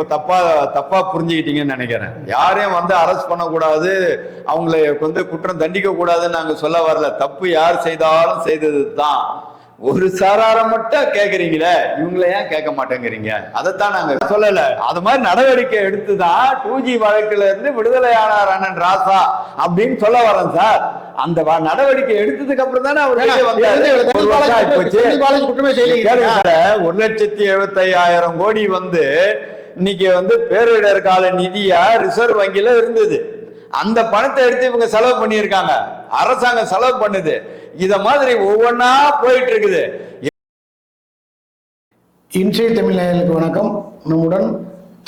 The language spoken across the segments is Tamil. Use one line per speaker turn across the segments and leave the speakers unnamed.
இப்ப தப்பா தப்பா புரிஞ்சுக்கிட்டீங்கன்னு நினைக்கிறேன். யாரையும் வந்து அரெஸ்ட் பண்ணக்கூடாது. அவங்களை வந்து குற்றம் தண்டிக்க கூடாதுன்னு நாங்க சொல்ல வரல. தப்பு யார் செய்தாலும் செய்தது தான் ஒரு சாராரம் மட்டும் கேக்குறீங்களே இவங்கள ஏன் கேட்க மாட்டேங்கிறீங்க? அதைத்தான் நாங்க சொல்லல. அது மாதிரி நடவடிக்கை எடுத்துதான் டூ ஜி வழக்குல இருந்து விடுதலையானார் அண்ணன் ராசா அப்படின்னு சொல்ல வரேன் சார். அந்த நடவடிக்கை எடுத்ததுக்கு அப்புறம் தானே அவர் ஒரு லட்சத்தி எழுபத்தி ஐயாயிரம் கோடி வந்து இன்னைக்கு வந்து பேரிடர் கால நிதியா ரிசர்வ் வங்கியில இருந்தது. அந்த பணத்தை எடுத்து இவங்க செலவு பண்ணியிருக்காங்க. அரசாங்கம் செலவு பண்ணுது. இத மாதிரி ஒவ்வொன்னா போயிட்டு இருக்குது
இன்றைய தமிழ் நேயர்களுக்கு வணக்கம். நம்முடன்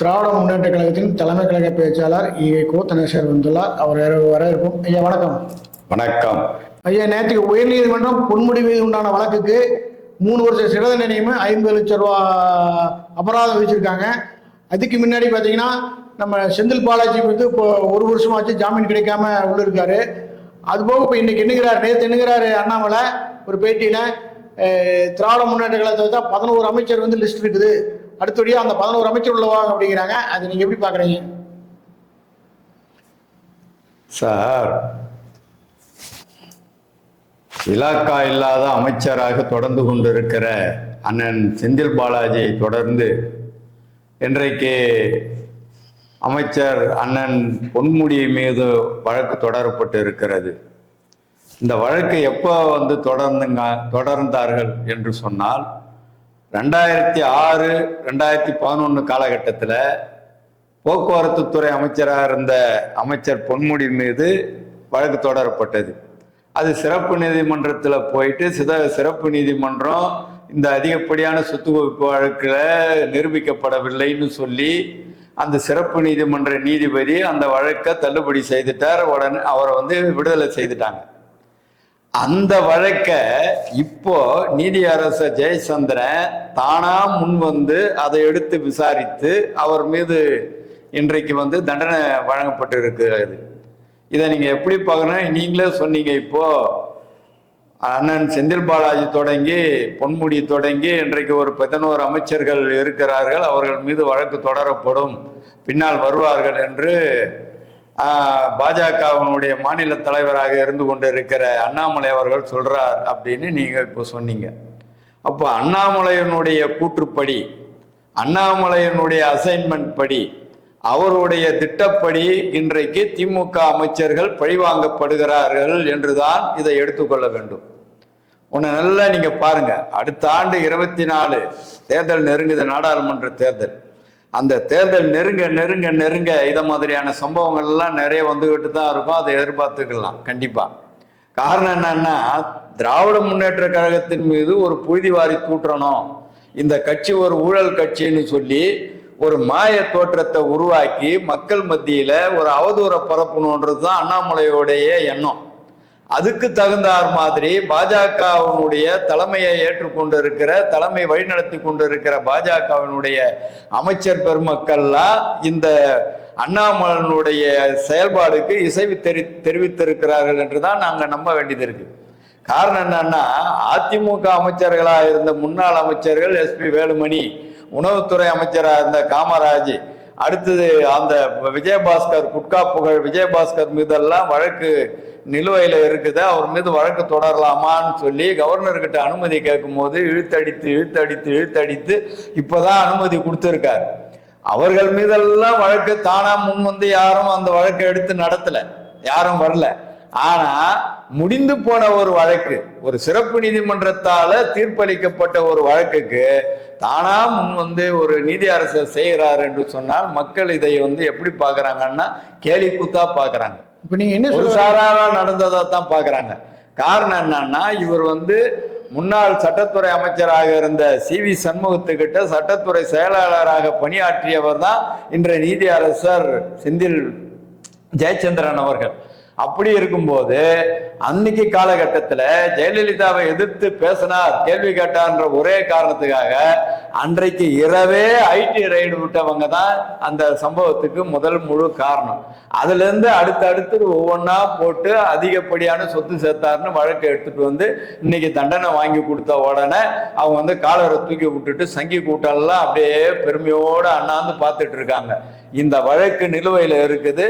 திராவிட முன்னேற்ற கழகத்தின் தலைமை கழக பேச்சாளர் ஏ. கோ. தனேஸ்வர் வந்துள்ளார். அவர் வரவேற்போம் ஐயா வணக்கம்.
வணக்கம்.
ஐயா நேற்றுக்கு உயர்நீதிமன்றம் பொன்முடி மீது உண்டான வழக்குக்கு மூணு வருஷம் சிறை தண்டனையுமே ஐம்பது லட்சம் ரூபா அபராதம் விதிச்சிருக்காங்க. அதுக்கு முன்னாடி பார்த்தீங்கன்னா நம்ம செந்தில் பாலாஜி வந்து இப்போ ஒரு வருஷமாச்சு ஜாமீன் கிடைக்காம உள்ள இருக்காரு. அதுபோக இப்போ இன்னைக்கு என்னங்கிறார் நேற்று என்னங்கிறாரு அண்ணாமலை ஒரு பேட்டியில் திராவிட முன்னேற்ற கழகத்தை தான் பதினோரு அமைச்சர் வந்து லிஸ்ட் இருக்குது. அடுத்தபடியாக அந்த பதினோரு அமைச்சர் உள்ளவாங்க அப்படிங்கிறாங்க. அதை நீங்கள் எப்படி பார்க்குறீங்க
சார் இலாக்கா இல்லாத அமைச்சராக தொடர்ந்து கொண்டிருக்கிற அண்ணன் செந்தில் பாலாஜியை தொடர்ந்து இன்றைக்கு அமைச்சர் அண்ணன் பொன்முடி மீது வழக்கு தொடரப்பட்டு இருக்கிறது. இந்த வழக்கு எப்போ வந்து தொடர்ந்துங்க தொடர்ந்தார்கள் என்று சொன்னால் ரெண்டாயிரத்தி ஆறு ரெண்டாயிரத்தி பதினொன்று காலகட்டத்தில் போக்குவரத்து துறை அமைச்சராக இருந்த அமைச்சர் பொன்முடி மீது வழக்கு தொடரப்பட்டது. அது சிறப்பு நீதிமன்றத்தில் போயிட்டு சித சிறப்பு நீதிமன்றம் இந்த அதிகப்படியான சொத்து குவிப்பு வழக்கில் நிரூபிக்கப்படவில்லைன்னு சொல்லி அந்த சிறப்பு நீதிமன்ற நீதிபதி அந்த வழக்கை தள்ளுபடி செய்துட்டார். உடனே அவரை வந்து விடுதலை செய்துட்டாங்க. அந்த வழக்கை இப்போ நீதியரசர் ஜெயச்சந்திரன் தானா முன் வந்து அதை எடுத்து விசாரித்து அவர் மீது இன்றைக்கு வந்து தண்டனை வழங்கப்பட்டு இருக்கிறது இதை நீங்க எப்படி பார்க்கணும்? நீங்களே சொன்னீங்க இப்போ. அண்ணன் செந்தில் பாலாஜி தொடங்கி பொன்முடி தொடங்கி இன்றைக்கு ஒரு பதினோரு அமைச்சர்கள் இருக்கிறார்கள். அவர்கள் மீது வழக்கு தொடரப்படும். பின்னால் வருவார்கள் என்று பாஜகவினுடைய மாநில தலைவராக இருந்து கொண்டு இருக்கிற அண்ணாமலை அவர்கள் சொல்றார் அப்படின்னு நீங்கள் இப்போ சொன்னீங்க. அப்போ அண்ணாமலையினுடைய கூற்றுப்படி அண்ணாமலையினுடைய அசைன்மெண்ட் படி அவருடைய திட்டப்படி இன்றைக்கு திமுக அமைச்சர்கள் பழிவாங்கப்படுகிறார்கள் என்றுதான் இதை எடுத்துக்கொள்ள வேண்டும். உன்னை நல்லா நீங்க பாருங்க. அடுத்த ஆண்டு இருபத்தி நாலு தேர்தல் நெருங்குது நாடாளுமன்ற தேர்தல். அந்த தேர்தல் நெருங்க நெருங்க நெருங்க இதை மாதிரியான சம்பவங்கள் எல்லாம் நிறைய வந்துகிட்டு தான் இருக்கும். அதை எதிர்பார்த்துக்கலாம் கண்டிப்பா. காரணம் என்னன்னா திராவிட முன்னேற்ற கழகத்தின் மீது ஒரு புழுதிவாரி தூற்றணும். இந்த கட்சி ஒரு ஊழல் கட்சின்னு சொல்லி ஒரு மாய தோற்றத்தை உருவாக்கி மக்கள் மத்தியில ஒரு அவதூற பரப்பணுன்றது தான் அண்ணாமலையோடைய எண்ணம். அதுக்கு தகுந்தார் மாதிரி பாஜகவினுடைய தலைமையை ஏற்றுக்கொண்டு இருக்கிற தலைமை வழிநடத்தி கொண்டு இருக்கிற பாஜகவினுடைய அமைச்சர் பெருமக்கள்லாம் இந்த அண்ணாமலனுடைய செயல்பாடுக்கு இசைவு தெரி தெரிவித்திருக்கிறார்கள் என்றுதான் நாங்கள் நம்ப வேண்டியது இருக்கு. காரணம் என்னன்னா அதிமுக அமைச்சர்களாக இருந்த முன்னாள் அமைச்சர்கள் எஸ்பி வேலுமணி உணவுத்துறை அமைச்சராக இருந்த காமராஜ் அடுத்தது அந்த விஜயபாஸ்கர் குட்கா புகழ் விஜயபாஸ்கர் மீதெல்லாம் வழக்கு நிலுவையில் இருக்குது அவர் மீது வழக்கு தொடரலாமான்னு சொல்லி கவர்னர்கிட்ட அனுமதி கேட்கும்போது இழுத்தடித்து இழுத்தடித்து இழுத்தடித்து இப்போதான் அனுமதி கொடுத்துருக்காரு. அவர்கள் மீதெல்லாம் வழக்கு தானா முன் வந்து யாரும் அந்த வழக்கை எடுத்து நடத்தல. யாரும் வரல. ஆனா முடிந்து போன ஒரு வழக்கு ஒரு சிறப்பு நீதிமன்றத்தால தீர்ப்பளிக்கப்பட்ட ஒரு வழக்குக்கு தானா முன் வந்து ஒரு நீதி அரசர் செய்கிறார் என்று சொன்னால் மக்கள் இதை வந்து எப்படி பார்க்குறாங்கன்னா கேலி கூத்தா பார்க்கறாங்க.
இப்போ நீங்கள் என்ன சொல்ல
சாராரா நடந்ததா தான் பாக்குறாங்க காரணம் என்னன்னா இவர் வந்து முன்னாள் சட்டத்துறை அமைச்சராக இருந்த சி வி சண்முகத்துக்கிட்ட சட்டத்துறை செயலாளராக பணியாற்றியவர் தான் இன்றைய நீதி அரசர் செந்தில் ஜெயச்சந்திரன் அவர்கள். அப்படி இருக்கும்போது அன்னைக்கு காலகட்டத்தில் ஜெயலலிதாவை எதிர்த்து பேசினார் கேள்வி கேட்டார்ன்ற ஒரே காரணத்துக்காக அன்றைக்கு இரவே ஐடி ரைடு விட்டவங்க தான் அந்த சம்பவத்துக்கு முதல் முழு காரணம். அதுலேருந்து அடுத்து அடுத்து ஒவ்வொன்றா போட்டு அதிகப்படியான சொத்து சேர்த்தாருன்னு வழக்கு எடுத்துட்டு வந்து இன்னைக்கு தண்டனை வாங்கி கொடுத்த உடனே அவங்க வந்து காலரை தூக்கி விட்டுட்டு சங்கி கூட்டம்லாம் அப்படியே பெருமையோடு அண்ணாந்து பார்த்துட்டு இருக்காங்க. இந்த வழக்கு நிலுவையில் இருக்குது.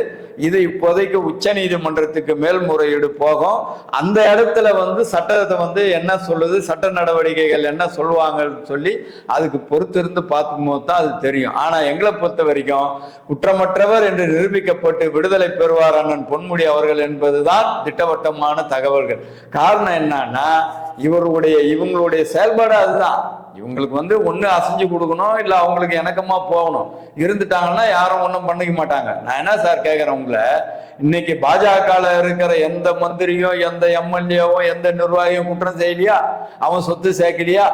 இது இப்போதைக்கு உச்ச நீதிமன்றத்துக்கு மேல்முறையீடு போகும். அந்த இடத்துல வந்து சட்டத்தை வந்து என்ன சொல்லுது? சட்ட நடவடிக்கைகள் என்ன சொல்லுவாங்கன்னு சொல்லி அதுக்கு பொறுத்திருந்து பார்க்கும்போது தான் அது தெரியும். ஆனால் எங்களை பொறுத்த வரைக்கும் குற்றமற்றவர் என்று நிரூபிக்கப்பட்டு விடுதலை பெறுவார் அண்ணன் பொன்முடி அவர்கள் என்பதுதான் திட்டவட்டமான தகவல்கள். காரணம் என்னன்னா இவருடைய இவங்களுடைய செயல்பாடு அதுதான். இவங்களுக்கு வந்து ஒன்று அசைஞ்சு கொடுக்கணும் இல்லை அவங்களுக்கு இணக்கமா போகணும். இருந்துட்டாங்கன்னா யாரும் ஒன்றும் பண்ணிக்க மாட்டாங்க. நான் என்ன சார் கேட்குறேன் உங்களை? இன்னைக்கு பாஜகவில் இருக்கிற எந்த மந்திரியும் எந்த எம்எல்ஏவும் எந்த நிர்வாகியும் குற்றம் செய்யலையா? அவன் சொத்து சேர்க்கலையா?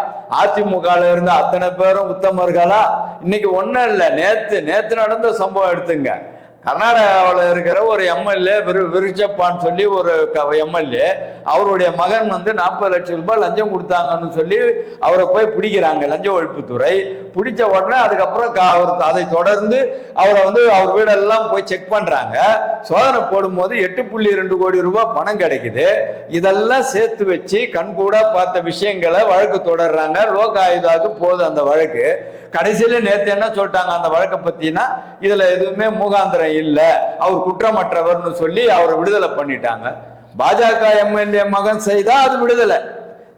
அதிமுகவில் இருந்த அத்தனை பேரும் உத்தமர்களா? இன்னைக்கு ஒன்றும் இல்லை. நேற்று நேற்று நடந்த சம்பவம் எடுத்துங்க. கர்நாடகாவில் இருக்கிற ஒரு எம்எல்ஏ விரு விருச்சப்பான்னு சொல்லி ஒரு எம்எல்ஏ அவருடைய மகன் வந்து நாற்பது லட்சம் ரூபாய் லஞ்சம் கொடுத்தாங்கன்னு சொல்லி அவரை போய் பிடிக்கிறாங்க லஞ்ச ஒழிப்புத்துறை. பிடிச்ச உடனே அதுக்கப்புறம் அவர் அதை தொடர்ந்து அவரை வந்து அவர் வீடெல்லாம் போய் செக் பண்ணுறாங்க சோதனை போடும்போது எட்டு புள்ளி ரெண்டு கோடி ரூபாய் பணம் கிடைக்குது. இதெல்லாம் சேர்த்து வச்சு கண்கூட பார்த்த விஷயங்களை வழக்கு தொடர்றாங்க. லோக ஆயுதாவுக்கு போகுது அந்த வழக்கு. கடைசியில நேற்று என்ன சொல்லிட்டாங்க? அந்த வழக்கை பத்தினா இதுல எதுவுமே மூகாந்திரம் இல்லை. அவர் குற்றமற்றவர்னு சொல்லி அவரை விடுதலை பண்ணிட்டாங்க. பாஜக எம்எல்ஏ மகன் செய்தா அது விடுதலை.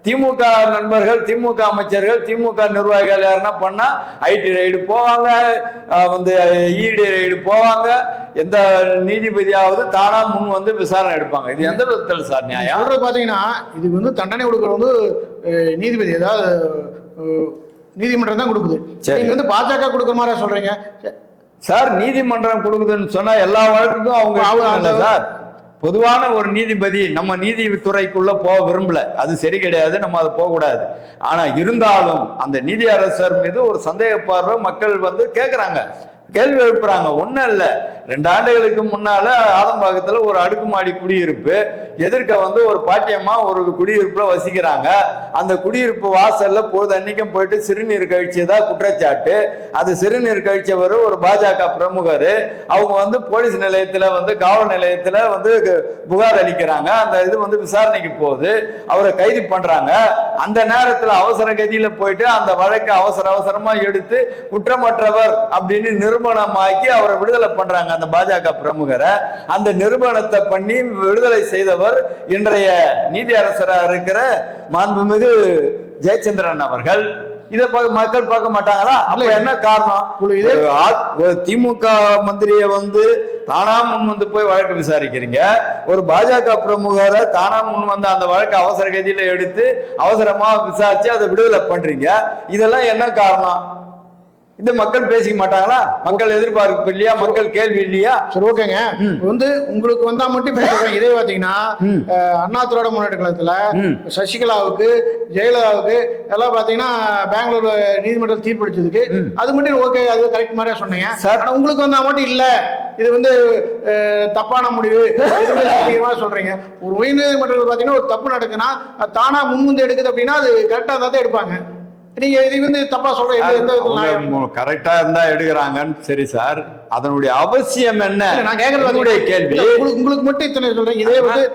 திமுக நண்பர்கள் திமுக அமைச்சர்கள் திமுக நிர்வாகிகள் யாருன்னா பண்ணா ஐடி ரைடு போவாங்க வந்து இடி ரைடு போவாங்க. எந்த நீதிபதியாவது தானா முன் வந்து விசாரணை எடுப்பாங்க. இது எந்த விதத்தில் சார் நியாயம்?
சொல்றது பாத்தீங்கன்னா இதுக்கு வந்து தண்டனை கொடுக்கறது வந்து நீதிபதி ஏதாவது நீதிமன்றம் தான் கொடுக்குது.
சரி.
வந்து பாஜக கொடுக்குற மாதிரி சொல்றீங்க?
சார் நீதிமன்றம் கொடுக்குதுன்னு சொன்னா எல்லா வழக்குக்கும் அவங்க சார். பொதுவான ஒரு நீதிபதி நம்ம நீதித்துறைக்குள்ள போக விரும்பல. அது சரி கிடையாது நம்ம அது போக கூடாது. ஆனா இருந்தாலும் அந்த நீதியரசர் மீது ஒரு சந்தேக பார்வை மக்கள் வந்து கேக்குறாங்க. கேள்வி எழுப்புறாங்க. ஒன்றும் இல்லை. ரெண்டு ஆண்டுகளுக்கு முன்னால ஆதம்பாக்கத்தில் ஒரு அடுக்குமாடி குடியிருப்பு. எதிர்க்க வந்து ஒரு பாட்டியம்மா ஒரு குடியிருப்பில் வசிக்கிறாங்க. அந்த குடியிருப்பு வாசல்ல பொழுது அன்னைக்கும் போயிட்டு சிறுநீர் கழிச்சதா குற்றச்சாட்டு. அது சிறுநீர் கழிச்சவர் ஒரு பாஜக பிரமுகர். அவங்க வந்து போலீஸ் நிலையத்தில் வந்து காவல் நிலையத்தில் வந்து கு- புகார் அளிக்கிறாங்க. அந்த இது வந்து விசாரணைக்கு போகுது. அவரை கைது பண்றாங்க. அந்த நேரத்தில் அவசர கதியில் போயிட்டு அந்த வழக்கை அவசர அவசரமா எடுத்து குற்றமற்றவர் அப்படின்னு நிரூபணமாக்கி அவரை விடுதலை பண்றாங்க அந்த பாஜக பிரமுகரை. அந்த நிரூபணத்தை பண்ணி விடுதலை செய்தவர் இன்றைய நீதியரசராக இருக்கிற மாண்புமிகு ஜெயச்சந்திரன் அவர்கள். இதை மக்கள் பார்க்க மாட்டாங்களா? அப்ப என்ன காரணம்? திமுக மந்திரியை வந்து தானா முன் வந்து போய் வழக்கு விசாரிக்கிறீங்க. ஒரு பாஜக பிரமுகரை தானா முன் வந்து அந்த வழக்கு அவசர கதியில எடுத்து அவசரமா விசாரிச்சு அதை விடுதலை பண்றீங்க. இதெல்லாம் என்ன காரணம்? இது மக்கள் பேசிக்க மாட்டாங்களா? மக்கள் எதிர்பார்ப்பு இல்லையா? மக்கள் கேள்வி இல்லையா?
சரி ஓகேங்க. வந்து உங்களுக்கு வந்தா மட்டும் இப்ப சொல்றேன். இதே பாத்தீங்கன்னா அண்ணா திராவிட முன்னேற்ற கழகத்துல. சசிகலாவுக்கு ஜெயலலிதாவுக்கு எல்லாம் பாத்தீங்கன்னா பெங்களூர் நீதிமன்றம் தீர்ப்பளிச்சதுக்கு அது மட்டும் ஓகே அது கரெக்ட் மாதிரியா சொன்னீங்க.
சார்.
ஆனா உங்களுக்கு வந்தா மட்டும் இல்ல. இது வந்து தப்பான முடிவு. இது வந்து அதிகமா சொல்றீங்க. ஒரு உயர்நீதிமன்றத்தில் பாத்தீங்கன்னா ஒரு தப்பு நடக்குன்னா தானா முன்வந்து எடுக்குது அப்படின்னா அது கரெக்டா தான் எடுப்பாங்க. நீங்க இது வந்து தப்பா சொல்றீங்க?
கரெக்டா இருந்தா எடுக்கிறாங்கன்னு சரி சார். அதனுடைய அவசியம் என்ன?
நான் வந்து-
கேள்வி?
உங்களுக்கு உங்களுக்கு மட்டும் இத்தனை சொல்றேன். இதே வந்து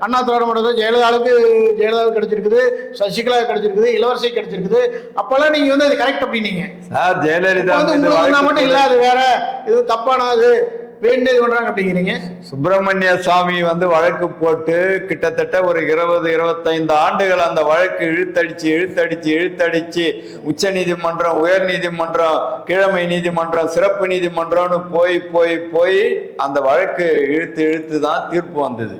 அண்ணா திராவிட ஜெயலலிதாவுக்கு ஜெயலலிதாவுக்கு கிடைச்சிருக்குது. சசிகலா கிடைச்சிருக்குது. இளவரசி கிடைச்சிருக்குது. அப்பெல்லாம் நீங்க வந்து அது கரெக்ட் அப்படின்னீங்க.
சார் ஜெயலலிதா
மட்டும்
வழக்கு
இல்ல அது வேற இது தப்பானது. வேண்டியது பண்றாங்க அப்படிங்கிறீங்க?
சுப்பிரமணிய சுவாமி வந்து வழக்கு போட்டு கிட்டத்தட்ட ஒரு இருபது இருபத்தைந்து ஆண்டுகள் அந்த வழக்கு இழுத்தடிச்சு இழுத்தடிச்சு இழுத்தடிச்சு உச்ச நீதிமன்றம் உயர் நீதிமன்றம் கிழமை நீதிமன்றம் சிறப்பு நீதிமன்றம்னு போய் போய் போய் அந்த வழக்கு இழுத்து இழுத்து தான் தீர்ப்பு வந்தது.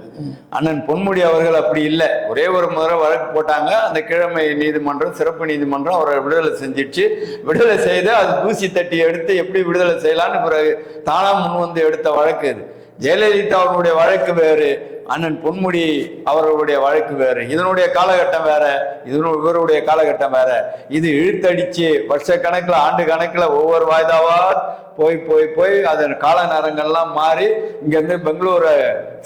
அண்ணன் பொன்முடி அவர்கள் அப்படி இல்லை. ஒரே ஒரு முறை வழக்கு போட்டாங்க. அந்த கிழமை நீதிமன்றம் சிறப்பு நீதிமன்றம் அவரை விடுதலை செஞ்சிடுச்சு. விடுதலை செய்து அது தூசி தட்டி எடுத்து எப்படி விடுதலை செய்யலாம்னு பிறகு தானா முன் வந்து எடுத்த வழக்கு இது. ஜெயலலிதா அவர்களுடைய வழக்கு வேறு அண்ணன் பொன்முடி அவர்களுடைய வழக்கு வேறு இதனுடைய காலகட்டம் வேற இதனு இவருடைய காலகட்டம் வேற. இது இழுத்தடிச்சு வருஷ கணக்கில் ஆண்டு கணக்குல ஒவ்வொரு வாய்தாவா போய் போய் போய் அதன் கால நேரங்கள்லாம் மாறி இங்கேருந்து பெங்களூர்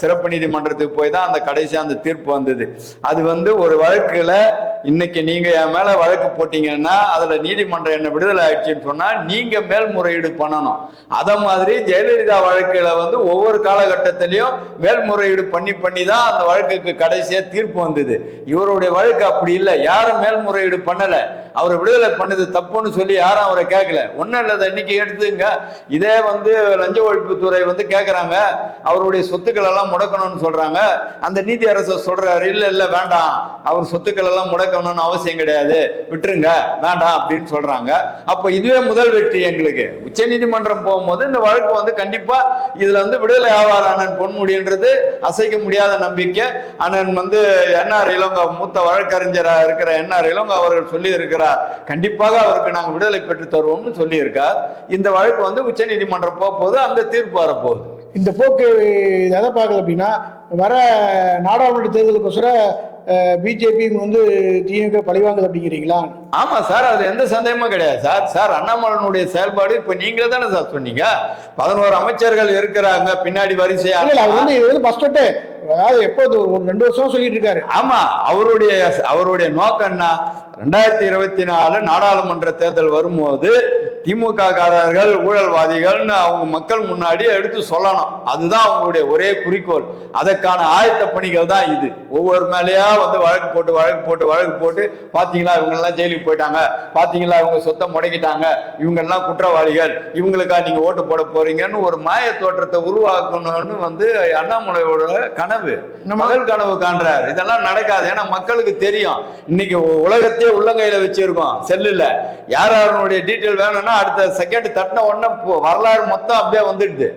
சிறப்பு நீதிமன்றத்துக்கு போய் தான் அந்த கடைசி அந்த தீர்ப்பு வந்தது. அது வந்து ஒரு வழக்கில் இன்னைக்கு நீங்க என் மேல வழக்கு போட்டீங்கன்னா அதுல நீதிமன்றம் என்ன விடுதலை ஆயிடுச்சுன்னு சொன்னா நீங்க மேல்முறையீடு பண்ணணும். அத மாதிரி ஜெயலலிதா வழக்குல வந்து ஒவ்வொரு காலகட்டத்திலையும் மேல்முறையீடு பண்ணி பண்ணி தான் அந்த வழக்குக்கு கடைசியா தீர்ப்பு வந்தது. இவருடைய வழக்கு அப்படி இல்லை. யாரும் மேல்முறையீடு பண்ணலை. அவரை விடுதலை பண்ணது தப்புன்னு சொல்லி யாரும் அவரை கேட்கல. ஒன்றும் இல்லை இன்னைக்கு எடுத்துங்க. இதே வந்து லஞ்ச ஒழிப்புத்துறை வந்து கேட்குறாங்க அவருடைய சொத்துக்கள் எல்லாம் முடக்கணும்னு சொல்கிறாங்க அந்த நீதி அரசர் சொல்கிறாரு இல்லை இல்லை வேண்டாம். அவர் சொத்துக்கள் எல்லாம் முடக்கணும்னு அவசியம் கிடையாது. விட்டுருங்க. வேண்டாம் அப்படின்னு சொல்கிறாங்க அப்போ இதுவே முதல் வெற்றி எங்களுக்கு. உச்ச நீதிமன்றம் போகும்போது இந்த வழக்கு வந்து கண்டிப்பாக இதில் வந்து விடுதலை ஆவார் அண்ணன் பொன்முடின்றது அசைக்க முடியாத நம்பிக்கை. அண்ணன் வந்து என்ஆர் இளங்கோ மூத்த வழக்கறிஞராக இருக்கிற என்ஆர் இளங்கோ அவர்கள் சொல்லி இருக்கிறார் கண்டிப்பாக அவருக்கு நாங்கள் விடுதலை பெற்று தருவோம்னு சொல்லி இருக்கார் இந்த வழக்கு வந்து உச்ச நீதிமன்றம் போக போகுது அந்த தீர்ப்பு வரப்போகுது.
இந்த போக்கு எதை பார்க்குது அப்படின்னா வர நாடாளுமன்ற தேர்தலுக்கோசர பிஜேபி வந்து திமுக பழிவாங்குது அப்படிங்கிறீங்களா?
ஆமா சார் அது எந்த சந்தேகமும் கிடையாது சார். சார் அண்ணாமலனுடைய செயல்பாடு இப்ப நீங்களே தானே சார் சொன்னீங்க. பதினோரு அமைச்சர்கள் இருக்கிறாங்க பின்னாடி வரிசையா
வந்து இது வந்து ஃபர்ஸ்ட் அதாவது எப்போது ஒரு ரெண்டு வருஷம் சொல்லிட்டு இருக்காரு.
ஆமா அவருடைய அவருடைய நோக்கம் என்ன ரெண்டாயிரத்தி இருபத்தி நாலு நாடாளுமன்ற தேர்தல் வரும்போது திமுக காரர்கள் ஊழல்வாதிகள்னு அவங்க மக்கள் முன்னாடி எடுத்து சொல்லணும். அதுதான் அவங்களுடைய ஒரே குறிக்கோள். அதற்கான ஆயத்த பணிகள் தான் இது. ஒவ்வொரு மேலேயா வந்து வழக்கு போட்டு வழக்கு போட்டு வழக்கு போட்டு பாத்தீங்களா இவங்க எல்லாம் ஜெயிலுக்கு போயிட்டாங்க. பாத்தீங்களா இவங்க சொத்தை முடக்கிட்டாங்க. இவங்க எல்லாம் குற்றவாளிகள். இவங்களுக்கா நீங்க ஓட்டு போட போறீங்கன்னு ஒரு மாய தோற்றத்தை உருவாக்கணும்னு வந்து அண்ணாமலையோட கனவு. மகள் கனவு காண்றார். இதெல்லாம் நடக்காது. ஏன்னா மக்களுக்கு தெரியும். இன்னைக்கு உலகத்தையே உள்ளங்கையில வச்சிருக்கோம். செல்லுல. யார் யாருடைய டீட்டெயில் வேணும்னா அடுத்த செகண்ட் தட்டின உடனே வரலாறு மொத்தம் அப்படியே வந்துடுது.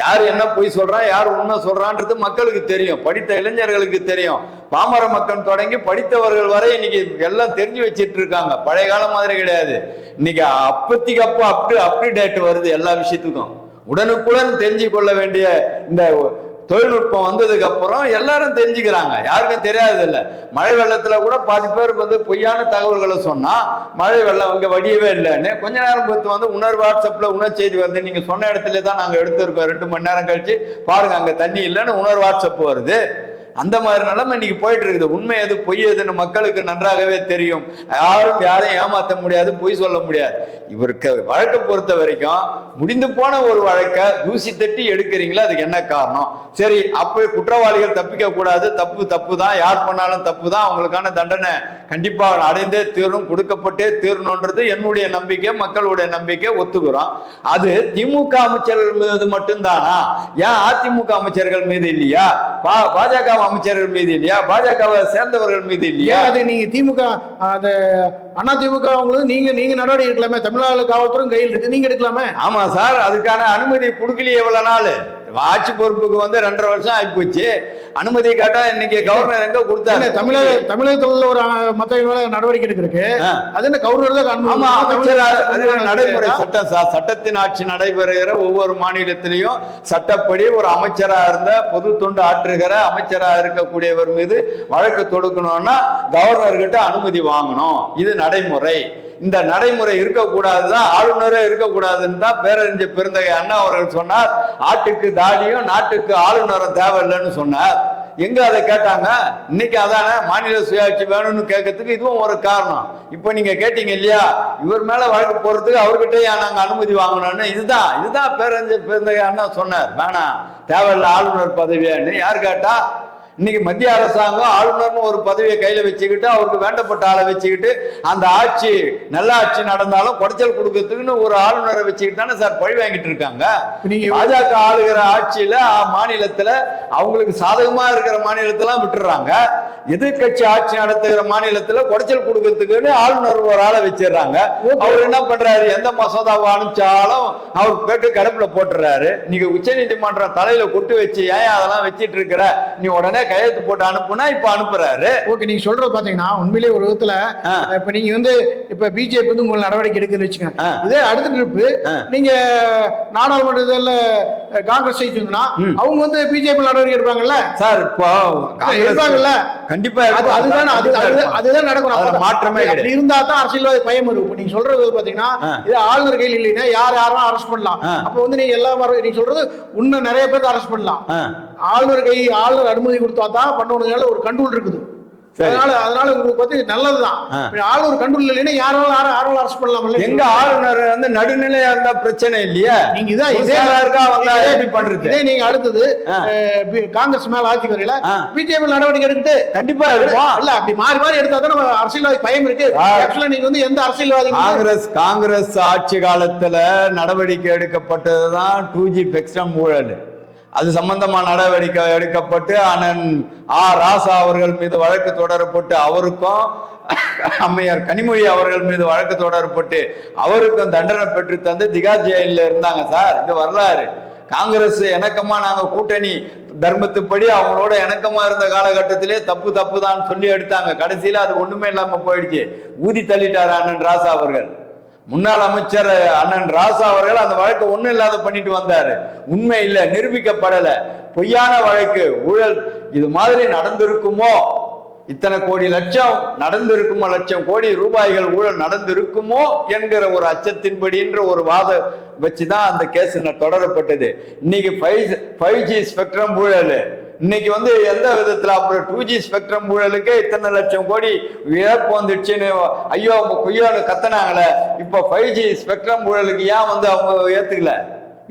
யார் என்ன பொய் சொல்றான் யார் உண்மை சொல்றான்றது மக்களுக்கு தெரியும். படித்த இளைஞர்களுக்கு தெரியும். பாமர மக்கள் தொடங்கி படித்தவர்கள் வரை இன்னைக்கு எல்லாம் தெரிஞ்சு வச்சிட்டு இருக்காங்க. பழைய காலம் மாதிரி கிடையாது. இன்னைக்கு அப்பத்திக்கு அப்போ அப்டு அப்டேட் வருது எல்லா விஷயத்துக்கும். உடனுக்குடன் தெரிஞ்சு கொள்ள வேண்டிய இந்த தொழில்நுட்பம் வந்ததுக்கு அப்புறம் எல்லாரும் தெரிஞ்சுக்கிறாங்க. யாருக்கும் தெரியாது இல்லை மழை வெள்ளத்துல கூட பாதி பேருக்கு வந்து பொய்யான தகவல்களை சொன்னா மழை வெள்ளம் இங்கே வடியவே இல்லைன்னு கொஞ்ச நேரம் பொறுத்து வந்து உணர் வாட்ஸ்அப்ல உணர் செய்தி வந்து நீங்க சொன்ன இடத்துல தான் நாங்கள் எடுத்திருக்கோம். ரெண்டு மணி நேரம் கழிச்சு. பாருங்க அங்க தண்ணி இல்லைன்னு உணர் வாட்ஸ்அப் வருது. அந்த மாதிரி நிலைமை இன்னைக்கு போயிட்டு இருக்குது உண்மை எது? பொய் எதுன்னு மக்களுக்கு நன்றாகவே தெரியும். யாரும் யாரையும் ஏமாத்த முடியாது பொய் சொல்ல முடியாது. இவருக்கு வழக்கை பொறுத்த வரைக்கும் முடிந்து போன ஒரு வழக்கை தூசி தட்டி எடுக்கிறீங்களா அதுக்கு என்ன காரணம்? சரி அப்போ குற்றவாளிகள் தப்பிக்க கூடாது. தப்பு தப்பு தான் யார் பண்ணாலும் தப்பு தான் அவங்களுக்கான தண்டனை கண்டிப்பாக அடைந்தே தீரும் கொடுக்கப்பட்டே தீரணுன்றது என்னுடைய நம்பிக்கை மக்களுடைய நம்பிக்கை. ஒத்துக்கிறோம். அது திமுக அமைச்சர்கள் மீது மட்டும்தானா? ஏன் அதிமுக அமைச்சர்கள் மீது இல்லையா? பா- பாஜக அமைச்சர்கள் மீது இல்லையா? பாஜகவை சேர்ந்தவர்கள் மீது இல்லையா?
அது நீங்க திமுக அந்த அண்ணா திமுக அவங்களுக்கு நீங்க நீங்க நடவடிக்கை எடுக்கலாமே? தமிழ்நாடு காவல்துறை கையில் இருக்கு. நீங்க எடுக்கலாமே?
ஆமா சார் அதுக்கான அனுமதி கொடுக்கலையே இவ்வளவு நாள். ஆட்சி பொறுப்புக்கு வந்து ரெண்டரை வருஷம் ஆகிப்போச்சு. அனுமதி கேட்டா இன்னைக்கு கவர்னர் எங்க கொடுத்தாரு?
தமிழக தமிழகத்துல ஒரு அஹ், மத்த நடவடிக்கை எடுக்கிறதுக்கு. அது என்ன கவர்னர் தான்
ஆமா அமைச்சர் நடைமுறை சட்டம் சார் சட்டத்தின் ஆட்சி நடைபெறுகிற ஒவ்வொரு மாநிலத்திலையும் சட்டப்படி ஒரு அமைச்சரா இருந்த பொது தொண்டு ஆற்றுகிற அமைச்சரா இருக்கக்கூடியவர் மீது வழக்கு தொடுக்கணும்னா கவர்னர் கிட்ட அனுமதி வாங்கணும். இது நடைமுறை. இந்த நடைமுறை இருக்கக்கூடாதுதான் ஆளுநரே இருக்கக்கூடாதுன்னு தான் பேரறிஞர் பெருந்தகை அண்ணா அவர்கள் சொன்னார். ஆட்டுக்கு தாடியும் நாட்டுக்கு ஆளுநரும் தேவையில்லைன்னு சொன்னார். எங்க அதை கேட்டாங்க? இன்னைக்கு அதானே மாநில சுயாட்சி வேணும்னு கேட்கறதுக்கு இதுவும் ஒரு காரணம். இப்போ நீங்க கேட்டீங்க இல்லையா? இவர் மேல வழக்கு போறதுக்கு அவர்கிட்ட ஏன் நாங்க அனுமதி வாங்கணும்னு? இதுதான் இதுதான் பேரறிஞர் பெருந்தகை அண்ணா சொன்னார். வேணாம் தேவையில்ல ஆளுநர் பதவியான்னு. யார் கேட்டா? இன்னைக்கு மத்திய அரசாங்கம் ஆளுநர்னு ஒரு பதவியை கையில வச்சுக்கிட்டு அவருக்கு வேண்டப்பட்ட ஆளை வச்சுக்கிட்டு அந்த ஆட்சி நல்ல ஆட்சி நடந்தாலும் குடைச்சல் கொடுக்கறதுக்குன்னு ஒரு ஆளுநரை வச்சுக்கிட்டு தானே சார் பழி வாங்கிட்டு இருக்காங்க? பாஜக ஆளுகிற ஆட்சியில ஆ, மாநிலத்துல அவங்களுக்கு சாதகமா இருக்கிற மாநிலத்தெல்லாம் விட்டுறாங்க எதிர்க்கட்சி ஆட்சி நடத்துகிற மாநிலத்துல குடைச்சல் கொடுக்கறதுக்குன்னு ஆளுநர் ஒரு ஆளை வச்சிடுறாங்க. அவர் என்ன பண்றாரு? எந்த மசோதாவை அனுப்பிச்சாலும் அவர் போட்டு கிடப்புல போட்டுறாரு நீங்க உச்ச நீதிமன்றம் தலையில கொட்டு வச்சு ஏன் அதெல்லாம் வச்சிட்டு இருக்கிற? நீ உடனே கையெழுத்து போட்டு அனுப்புனா இப்ப அனுப்புறாரு
ஓகே நீங்க சொல்றது பாத்தீங்கன்னா உண்மையிலேயே ஒரு விதத்துல. இப்ப நீங்க வந்து இப்ப பிஜேபி வந்து உங்களை நடவடிக்கை எடுக்குன்னு வச்சுக்கோங்க. இதே அடுத்த ட்ரிப்பு. நீங்க நாடாளுமன்ற தேர்தல்ல காங்கிரஸ் ஜெயிச்சீங்கன்னா அவங்க வந்து பிஜேபி நடவடிக்கை எடுப்பாங்கல்ல
சார் இப்போ
எடுப்பாங்கல்ல
கண்டிப்பா.
அதுதான். அதுதான் அப்பதான்.
மாற்றமே
அப்படி இருந்தா தான் அரசியல்வாதி பயம் இப்ப நீங்க சொல்றது பாத்தீங்கன்னா. இது ஆளுநர் கையில் இல்லைன்னா யார் யாரும் அரெஸ்ட் பண்ணலாம். அப்ப வந்து நீங்க எல்லா நீங்க சொல்றது இன்னும் நிறைய பேர் அரெஸ்ட் பண்ணலாம். ஆளுநர் கை ஆளுநர் அனுமதி கொடுத்தா தான் பண்ணணுங்கிறதுல ஒரு கண்ட்ரோல் இருக்குது. அதனால அதனால உங்களுக்கு வந்து நல்லதுதான். ஆளுநர் கண்ட்ரோல் இல்லைன்னா யாரும் யாரும் யாரும் அரெஸ்ட் பண்ணலாம்
எங்க ஆளுநர் வந்து நடுநிலையா இருந்தா பிரச்சனை இல்லையா?
நீங்க இதான் இதே
இருக்கா வந்தா எப்படி பண்றது?
இதே நீங்க அடுத்தது காங்கிரஸ் மேல ஆட்சி வரையில. பிஜேபி நடவடிக்கை எடுத்துட்டு
கண்டிப்பா இருக்கும்
இல்ல அப்படி மாறி மாறி எடுத்தா தான் நம்ம அரசியல்வாதி பயம் இருக்கு. ஆக்சுவலா நீங்க வந்து எந்த அரசியல்வாதி
காங்கிரஸ் காங்கிரஸ் ஆட்சி காலத்துல நடவடிக்கை எடுக்கப்பட்டதுதான் டூ ஜி பெக்ஸ்டம் ஊழல். அது சம்பந்தமா நடவடிக்கை எடுக்கப்பட்டு அண்ணன் ஆ. ராசா அவர்கள் மீது வழக்கு தொடரப்பட்டு அவருக்கும் அம்மையார் கனிமொழி அவர்கள் மீது வழக்கு தொடரப்பட்டு அவருக்கும் தண்டனை பெற்று தந்து திகாஜியில் இருந்தாங்க சார். இது வரலாறு. காங்கிரஸ் இணக்கமா நாங்க கூட்டணி தர்மத்துப்படி அவங்களோட இணக்கமா இருந்த காலகட்டத்திலே தப்பு தப்பு தான் சொல்லி எடுத்தாங்க. கடைசியில அது ஒண்ணுமே இல்லாம போயிடுச்சு. ஊதி தள்ளிட்டார் அண்ணன் ராசா அவர்கள். முன்னாள் அமைச்சர் அண்ணன் ராசா அவர்கள் அந்த வழக்கை ஒண்ணும் இல்லாத பண்ணிட்டு வந்தாரு. உண்மை இல்ல நிரூபிக்கப்படல. பொய்யான வழக்கு ஊழல் இது மாதிரி நடந்திருக்குமோ? இத்தனை கோடி லட்சம் நடந்திருக்குமோ? லட்சம் கோடி ரூபாய்கள் ஊழல் நடந்திருக்குமோ? என்கிற ஒரு அச்சத்தின்படின்ற ஒரு வாதம் வச்சுதான் அந்த கேஸ் தொடரப்பட்டது. இன்னைக்கு ஃபைவ் ஃபைவ் ஜி ஸ்பெக்ட்ரம் ஊழல். இன்னைக்கு வந்து எந்த விதத்துல அப்புறம் டூ ஜி ஸ்பெக்ட்ரம் ஊழலுக்கே இத்தனை லட்சம் கோடி இழப்பு வந்துடுச்சுன்னு ஐயோ அவங்க கொய்யோன்னு கத்தனாங்களே. இப்போ ஃபைவ் ஜி ஸ்பெக்ட்ரம் ஊழலுக்கு ஏன் வந்து அவங்க ஏத்துக்கல?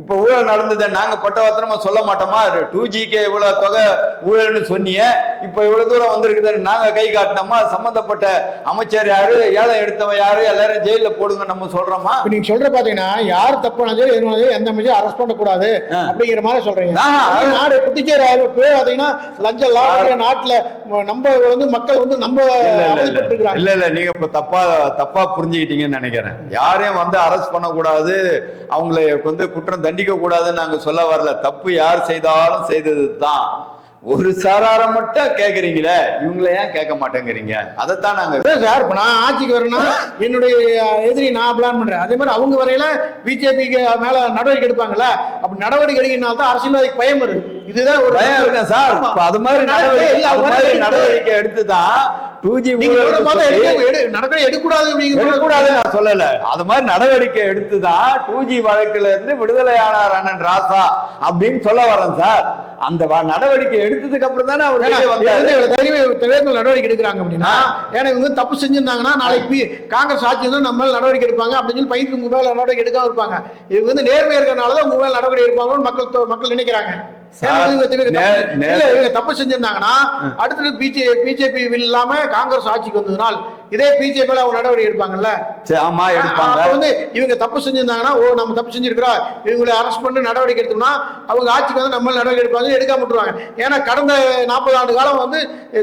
இப்போ ஊழல் நடந்ததை நாங்க பட்டவத்திரமா சொல்ல மாட்டோமா? டூ ஜிக்கு இவ்வளவு தொகை ஊழல்னு சொன்னீங்க. இப்போ இவ்வளவு தூரம் வந்திருக்குதுன்னு நாங்க கை காட்டினோமா? சம்பந்தப்பட்ட அமைச்சர் யாரு? ஏழை எடுத்தவன் யாரு? எல்லாரும் ஜெயில போடுங்க நம்ம சொல்றோமா?
நீங்க சொல்ற பாத்தீங்கன்னா யார் தப்பானதோ எதுனாலும் எந்த அமைச்சரும் அரெஸ்ட் பண்ணக்கூடாது. அப்படிங்கிற மாதிரி சொல்றீங்க. நாடு புதுச்சேரி இப்பவே பாத்தீங்கன்னா லஞ்சம் லாபம் நாட்டுல நம்ம வந்து மக்கள் வந்து நம்ம.
இல்ல இல்ல நீங்க இப்ப தப்பா தப்பா புரிஞ்சுக்கிட்டீங்கன்னு நினைக்கிறேன். யாரையும் வந்து அரெஸ்ட் பண்ணக்கூடாது. அவங்களை வந்து குற்றம் தண்டிக்க கூடாதுன்னு நாங்க சொல்ல வரல. தப்பு யார் செய்தாலும் செய்தது தான் ஒரு சாராரம் மட்டும் கேக்குறீங்களே? இவங்கள ஏன் கேட்க மாட்டேங்கிறீங்க? அதைத்தான் நாங்க
சார் இப்ப நான் ஆட்சிக்கு வரேன்னா என்னுடைய எதிரி நான் பிளான் பண்றேன். அதே மாதிரி அவங்க வரையில பிஜேபிக்கு மேல நடவடிக்கை எடுப்பாங்கல்ல? அப்படி நடவடிக்கை எடுக்கினால்தான் அரசியல்வாதிக்கு பயம் வருது. இதுதான் ஒரு
பயம் இருக்கேன் சார். அது மாதிரி நடவடிக்கை எடுத்துதான் டூ ஜி
நடவடிக்கை எடுக்கக்கூடாது அப்படிங்கிற
எடுக்கக்கூடாது நான் சொல்லல. அது மாதிரி நடவடிக்கை எடுத்துதான் டூ ஜி வழக்குல இருந்து விடுதலையானார் அண்ணன் ராசா அப்படின்னு சொல்ல வரேன் சார். அந்த நடவடிக்கை எடுத்ததுக்கு அப்புறம் தானே அவர்
தேர்தல் நடவடிக்கை எடுக்கிறாங்க அப்படின்னா ஏன்னா இவங்க வந்து தப்பு செஞ்சிருந்தாங்கன்னா நாளைக்கு காங்கிரஸ் ஆட்சி வந்து நம்ம நடவடிக்கை எடுப்பாங்க. அப்படின்னு சொல்லி பயந்து உங்க மேல நடவடிக்கை எடுக்காம இருப்பாங்க. இவங்க வந்து நேர்மையா இருக்கறனாலதான் உங்க மேல நடவடிக்கை எடுப்பாங்கன்னு மக்கள் மக்கள் நினைக்கிறாங்க. தப்பு- செஞ்சிருந்தாங்கன்னா அடுத்தது பிஜே பிஜேபி இல்லாம காங்கிரஸ் ஆட்சிக்கு வந்ததுனால் இதே பிஜேபி அவங்க நடவடிக்கை எடுப்பாங்கல்ல?
ஆமா எடுப்பாங்க.
வந்து இவங்க தப்பு செஞ்சிருந்தாங்கன்னா ஓ நம்ம தப்பு செஞ்சிருக்கிறோம். இவங்களை அரெஸ்ட் பண்ணி நடவடிக்கை எடுத்தோம்னா அவங்க ஆட்சிக்கு வந்து நம்ம நடவடிக்கை எடுப்பாங்க எடுக்காம விட்டுருவாங்க. ஏன்னா கடந்த நாற்பது ஆண்டு காலம் வந்து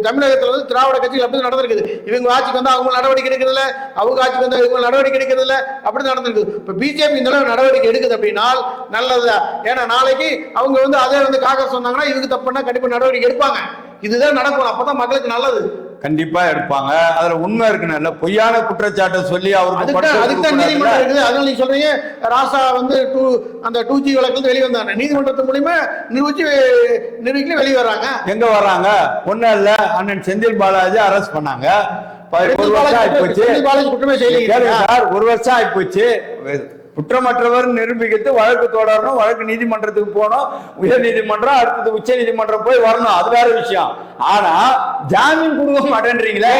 தமிழகத்துல வந்து திராவிட கட்சிகள் அப்படி நடந்திருக்குது. இவங்க ஆட்சிக்கு வந்து அவங்க நடவடிக்கை எடுக்கிறதுல அவங்க ஆட்சிக்கு வந்து இவங்க நடவடிக்கை எடுக்கிறதுல அப்படி நடந்திருக்குது. இப்ப பிஜேபி இந்த அளவு நடவடிக்கை எடுக்குது அப்படின்னா நல்லதுதான் ஏன்னா நாளைக்கு அவங்க வந்து அதே வந்து காங்கிரஸ் சொன்னாங்கன்னா இதுக்கு தப்புன்னா கண்டிப்பா நடவடிக்கை எடுப்பாங்க. இதுதான் நடக்கும் அப்பதான் மக்களுக்கு நல்லது.
கண்டிப்பா எடுப்பாங்க. அதுல உண்மை இருக்குன்னு இல்ல பொய்யான குற்றச்சாட்டை சொல்லி அவருக்கு
அதுக்கு
படுத்து
அதுக்கு தான்
கொடுக்கக்கூடாதுல்ல?
நீதிமன்றம் இருக்குது. அதனால நீங்க சொல்றீங்க ராசா வந்து டூ அந்த டூ ஜி வழக்கில் வெளியே வந்தாங்க. நீதிமன்றத்து மூலியமா நிரூபிச்சு நிரூபிக்கல வெளியே வர்றாங்க.
எங்க வர்றாங்க? ஒண்ணும் இல்ல அண்ணன் செந்தில் பாலாஜி அரெஸ்ட் பண்ணாங்க. ஒரு வருஷம் ஆயிப்போச்சு. ஒரு வருஷம் ஆயிப்போச்சு. குற்றமற்றவர் நிரூபிக்கிறது வழக்கு தொடரணும் வழக்கு நீதிமன்றத்துக்கு போகணும் உயர் நீதிமன்றம் அடுத்தது உச்ச நீதிமன்றம் போய் வரணும். அது வேற விஷயம். ஆனா ஜாமீன் கொடுக்க மாட்டேன்றீங்களே?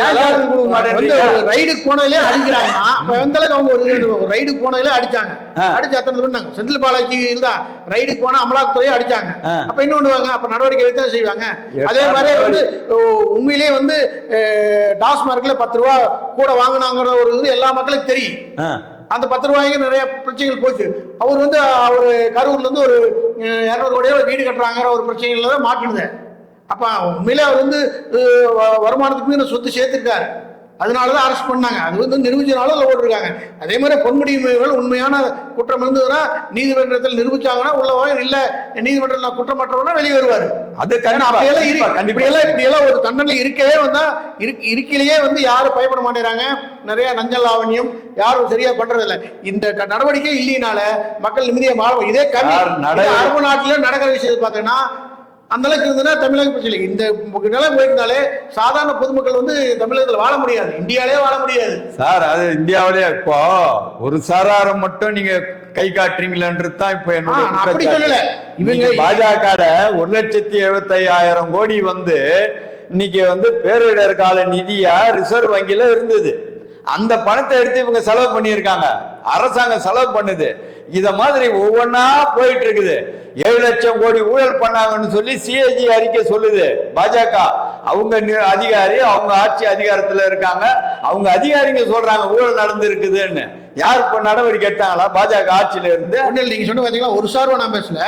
ஜாமீன் கொடுக்க மாட்டேன்றீங்க
ஒரு ரைடுக்கு போனதுலே அடிக்கிறாங்கன்னா அப்ப எந்த அவங்க ஒரு ரைடுக்கு போனதுலே அடிச்சாங்க. அடிச்சு அத்தனை பண்ணாங்க செந்தில் பாலாஜி தான் ரைடுக்கு போனா அமலாக்கத்துறையே அடிச்சாங்க. அப்ப என்ன பண்ணுவாங்க அப்ப நடவடிக்கை எடுத்து செய்வாங்க? அதே மாதிரி வந்து உண்மையிலேயே வந்து டாஸ்மார்க்ல பத்து ரூபா கூட வாங்கினாங்கிற ஒரு இது எல்லா மக்களுக்கும் தெரியும். அந்த பத்து ரூபாய்க்கு நிறைய பிரச்சனைகள் போச்சு. அவர் வந்து அவர் கரூர்லேருந்து ஒரு இரநூறு கோடியோ வீடு கட்டுறாங்கிற ஒரு பிரச்சனைகளில் தான் மாட்டினது. அப்போ உண்மையிலே அவர் வந்து வ- வருமானத்துக்கு மீது சொத்து சேர்த்துருக்காரு. அதனாலதான் அரெஸ்ட் பண்ணாங்க. அது வந்து நிரூபிச்சனால உள்ள போட்டிருக்காங்க. அதே மாதிரி பொன்முடி மேல் உண்மையான குற்றம் இருந்ததுன்னா நீதிமன்றத்தில் நிரூபிச்சாங்கன்னா உள்ள இல்ல நீதிமன்றத்தில் நான் குற்றமற்றவனா வெளியே வருவாரு.
அது
இப்படியெல்லாம் இப்படியெல்லாம் ஒரு தண்டனை இருக்கவே வந்தா இருக்கு இருக்கையிலேயே வந்து யாரும் பயப்பட மாட்டேறாங்க. நிறைய நஞ்சல் லாவண்யம் யாரும் சரியா பண்றது இல்ல இந்த நடவடிக்கை இல்லைனால மக்கள் நிம்மதியா வாழும் இதே கம்மி அரபு நாட்டில நடக்கிற விஷயத்தை பார்த்தீங்கன்னா அந்த அளவுக்கு இருந்ததுன்னா தமிழக பிரச்சனை. இந்த நிலை போயிருந்தாலே சாதாரண பொதுமக்கள் வந்து தமிழகத்தில் வாழ முடியாது இந்தியாவிலே வாழ முடியாது
சார் அது இந்தியாவிலே இப்போ ஒரு சாராரம் மட்டும் நீங்க கை காட்டுறீங்களன்றது தான் இப்போ.
சொல்லல. இவங்க-
பாஜக ஒரு லட்சத்தி எழுபத்தி ஐயாயிரம் கோடி வந்து இன்னைக்கு வந்து பேரிடர் கால நிதியா ரிசர்வ் வங்கியில இருந்தது அந்த பணத்தை எடுத்து இவங்க செலவு பண்ணியிருக்காங்க அரசாங்கம் செலவு பண்ணுது இத மாதிரி ஒவ்வொன்னா போயிட்டு இருக்குது ஏழு லட்சம் கோடி ஊழல் பண்ணாங்கன்னு சொல்லி சிஏஜி அறிக்கை சொல்லுது. பாஜக. அவங்க அதிகாரி அவங்க ஆட்சி அதிகாரத்துல இருக்காங்க. அவங்க அதிகாரிங்க சொல்றாங்க ஊழல் நடந்து இருக்குதுன்னு யார் இப்ப நடவடிக்கை எடுத்தாங்களா? பாஜக ஆட்சியில இருந்து.
நீங்க சொன்ன பாத்தீங்களா? ஒரு சார்பா நான் பேசல.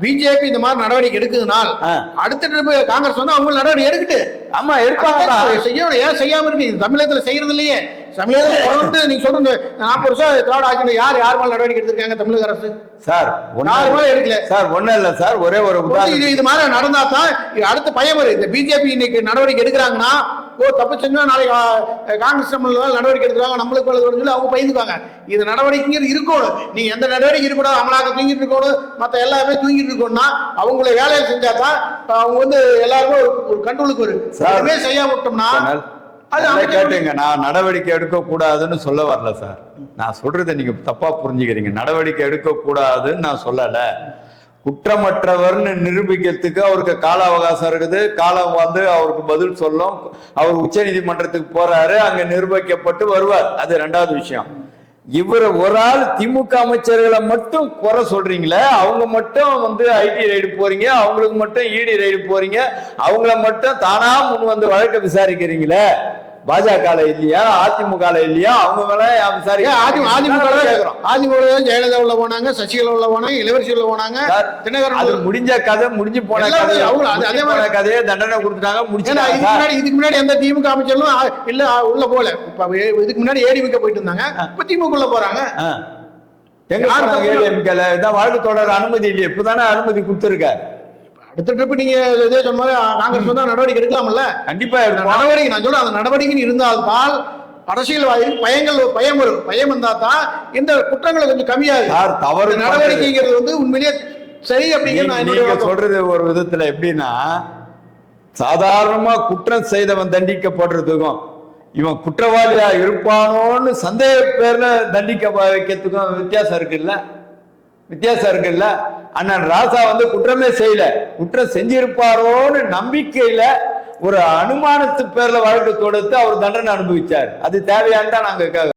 பிஜேபி இந்த மாதிரி நடவடிக்கை எடுக்குதுனால். அடுத்த trip காங்கிரஸ் வந்து அவங்க நடவடிக்கை எடுக்கட்டு.
ஆமா இருப்பாங்க
செய்யணும். ஏன் செய்யாம இருக்கு? தமிழகத்துல செய்யறது இல்லையே. தமிழகத்துல தொடர்ந்து நீங்க சொல்றது நாற்பது வருஷம் திராவிட யார் யார் மேல நடவடிக்கை எடுத்திருக்காங்க தமிழக அரசு?
சார்
யார் மேல எடுக்கல?
சார் ஒண்ணும் இல்ல சார். ஒரே ஒரு
இது இது மாதிரி நடந்தா தான் அடுத்த பயம் வரும். இந்த பிஜேபி இன்னைக்கு நடவடிக்கை எடுக்கிறாங்கன்னா ஓ தப்பு செஞ்சா நாளைக்கு காங்கிரஸ் நம்மள மேல நடவடிக்கை எடுக்கிறாங்க நம்மளுக்கு சொல்லி அவங்க பயந்துக்குவாங்க. இது நடவடிக்கைங்கிறது இருக்கணும் நீங்க எந்த நடவடிக்கை இருக்கக்கூடாது. அமலாக்க தூங்கிட்டு இருக்கணும் மத்த எல்லாமே தூங்கிட்டு இருக்கணும்னா அவங்கள வேலையை செஞ்சா தான் அவங்க வந்து எல்லாருமே ஒரு- கண்ட்ரோலுக்கு வரும். எதுவுமே செய்யாம விட்டோம்னா
கேட்டுங்க? நான் நடவடிக்கை எடுக்க கூடாதுன்னு சொல்ல வரல சார். நான் சொல்றதை நீங்க தப்பா புரிஞ்சுக்கிறீங்க. நடவடிக்கை எடுக்க கூடாதுன்னு நான் சொல்லல. குற்றமற்றவர்னு நிரூபிக்கிறதுக்கு அவருக்கு கால அவகாசம் இருக்குது. காலம் வந்து அவருக்கு பதில் சொல்லும். அவர் உச்ச நீதிமன்றத்துக்கு போறாரு. அங்க நிரூபிக்கப்பட்டு வருவார். அது ரெண்டாவது விஷயம். இவர் ஒரு ஆள் திமுக அமைச்சர்களை மட்டும் குறை சொல்றீங்களே அவங்க மட்டும் வந்து ஐடி ரைடு போறீங்க அவங்களுக்கு மட்டும் இடி ரைடு போறீங்க அவங்கள மட்டும் தானா முன் வந்து வழக்க விசாரிக்கிறீங்களே பாஜக இல்லையா அதிமுக இல்லையா? அவங்க மேல விசாரிக்க
அதிமுக அதிமுக ஜெயலலிதா உள்ள போனாங்க சசிகலா உள்ள போனாங்க இளவரசி உள்ள போனாங்க தினகரன்
அது முடிஞ்ச கதை முடிஞ்சு போன கதை.
அவங்க அது- மாதிரி-
கதையை தண்டனை கொடுத்துட்டாங்க முடிச்சுட்டாங்க.
இதுக்கு. முன்னாடி இதுக்கு முன்னாடி எந்த திமுக அமைச்சர்களும் ஆ, இல்ல உள்ள போல இப்ப இதுக்கு முன்னாடி ஏடிமிக்க போயிட்டு இருந்தாங்க. இப்ப திமுக உள்ள போறாங்க.
எங்க தொடர் அனுமதி இல்லையே. இப்பதானே அனுமதி கொடுத்துருக்காரு
அடுத்த ட்ரிப் நீங்க இதே சொன்ன காங்கிரஸ் வந்து நடவடிக்கை எடுக்கலாம்ல?
கண்டிப்பா
நடவடிக்கை நான் சொல்றேன் அந்த நடவடிக்கை இருந்தால்தான் அரசியல்வாதிகள் பயங்கள் பயம் வரும். பயம் வந்தா தான் இந்த குற்றங்கள் கொஞ்சம் கம்மியாகும்
தவறு
நடவடிக்கைங்கிறது வந்து உண்மையிலேயே சரி அப்படிங்கிறது.
சொல்றது ஒரு விதத்துல எப்படின்னா சாதாரணமா குற்றம் செய்தவன் தண்டிக்கப்படுறதுக்கும் இவன் குற்றவாளியா இருப்பானோன்னு சந்தேக பேர்ல தண்டிக்க வைக்கிறதுக்கும் வித்தியாசம் இருக்குல்ல? வித்தியாசம் இருக்குல்ல? அண்ணன் ராசா வந்து குற்றமே செய்யல. குற்றம் செஞ்சிருப்பாரோன்னு நம்பிக்கையில ஒரு அனுமானத்து பேர்ல வழக்கு தொடுத்து அவர் தண்டனை அனுபவிச்சார். அது தேவையான்னு தான் நாங்க